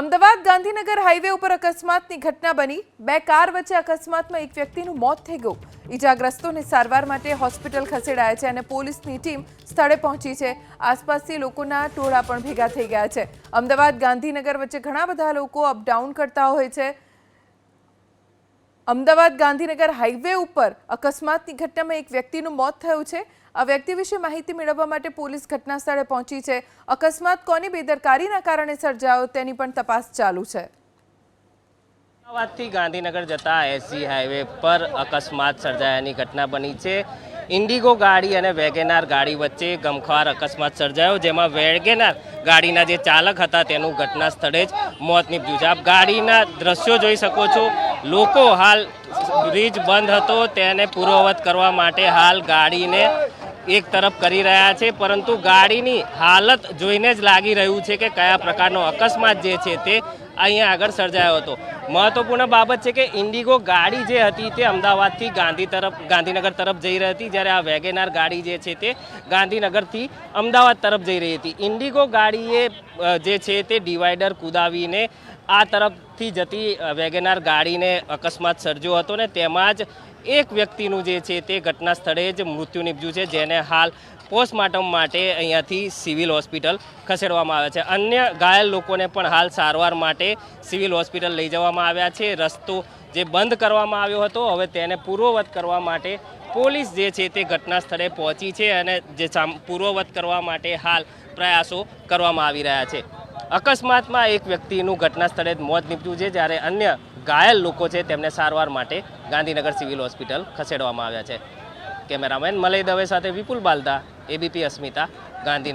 Ahmedabad Gandhinagar highway ઉપર અકસ્માતની ઘટના બની. બે કાર વચ્ચે અકસ્માતમાં એક વ્યક્તિનું મોત થઈ ગયું. ઈજાગ્રસ્તોને સારવાર માટે હોસ્પિટલ ખસેડાયા છે અને પોલીસની ટીમ સ્થળે પહોંચી છે. આસપાસથી લોકોના ટોળા પણ ભેગા થઈ ગયા છે. અમદાવાદ ગાંધીનગર વચ્ચે ઘણા બધા લોકો અપડાઉન કરતા હોય છે. અમદાવાદ ગાંધીનગર હાઈવે ઉપર અકસ્માતની ઘટનામાં એક વ્યક્તિનું મોત થયું છે. આ વ્યક્તિ વિશે માહિતી મેળવવા માટે પોલીસ ઘટના સ્થળે પહોંચી છે. અકસ્માત કોની બેદરકારીના કારણે સર્જાયો તેની પણ તપાસ ચાલુ છે. અમદાવાદથી ગાંધીનગર જતા એસજી હાઈવે પર અકસ્માત સર્જાયાની ઘટના બની છે. ઇન્ડિગો ગાડી અને વેગેનાર ગાડી વચ્ચે ગમખ્વાર અકસ્માત સર્જાયો, જેમાં વેગેનાર ગાડીના જે ચાલક હતા તેનું ઘટના સ્થળે જ મોત નીપજ્યું છે. આપ ગાડીના દ્રશ્યો જોઈ શકો છો. લોકો હાલ બ્રિજ બંધ હતો, તેને પૂર્વવત કરવા માટે હાલ ગાડીને એક તરફ કરી રહ્યા છે, પરંતુ ગાડીની હાલત જોઈને જ લાગી રહ્યું છે કે કયા પ્રકારનો અકસ્માત જે છે તે અહીંયા આગળ સર્જાયો હતો. મહત્વપૂર્ણ બાબત છે કે ઇન્ડિગો ગાડી જે હતી તે અમદાવાદથી ગાંધી તરફ, ગાંધીનગર તરફ જઈ રહી હતી. જ્યારે આ વેગેનાર ગાડી જે છે તે ગાંધીનગરથી અમદાવાદ તરફ જઈ રહી હતી. ઇન્ડિગો ગાડીએ જે છે તે ડિવાઈડર કુદાવીને આ તરફથી જતી વેગેનાર ગાડીને અકસ્માત સર્જ્યો હતો ને તેમાં જ એક વ્યક્તિનું જે છે તે ઘટના સ્થળે જ મૃત્યુ નીપજ્યું છે, જેને હાલ પોસ્ટમોર્ટમ માટે અહીંયાથી સિવિલ હોસ્પિટલ ખસેડવામાં આવ્યા છે. અન્ય ઘાયલ લોકોને પણ હાલ સારવાર માટે સિવિલ હોસ્પિટલ લઈ જવામાં આવ્યા છે. રસ્તો જે બંધ કરવામાં આવ્યો હતો, હવે તેને પૂર્વવત કરવા માટે પોલીસ જે છે તે ઘટના સ્થળે પહોંચી છે અને જે પૂર્વવત કરવા માટે હાલ પ્રયાસો કરવામાં આવી રહ્યા છે. અકસ્માતમાં એક વ્યક્તિનું ઘટના સ્થળે મોત નીપજ્યું છે, જ્યારે અન્ય ઘાયલ લોકો છે તેમને સારવાર માટે ગાંધીનગર સિવિલ હોસ્પિટલ ખસેડવામાં આવ્યા છે. કેમેરામેન મલય દવે સાથે વિપુલ બાલદા એબીપી અસ્મિતા, ગાંધીનગર.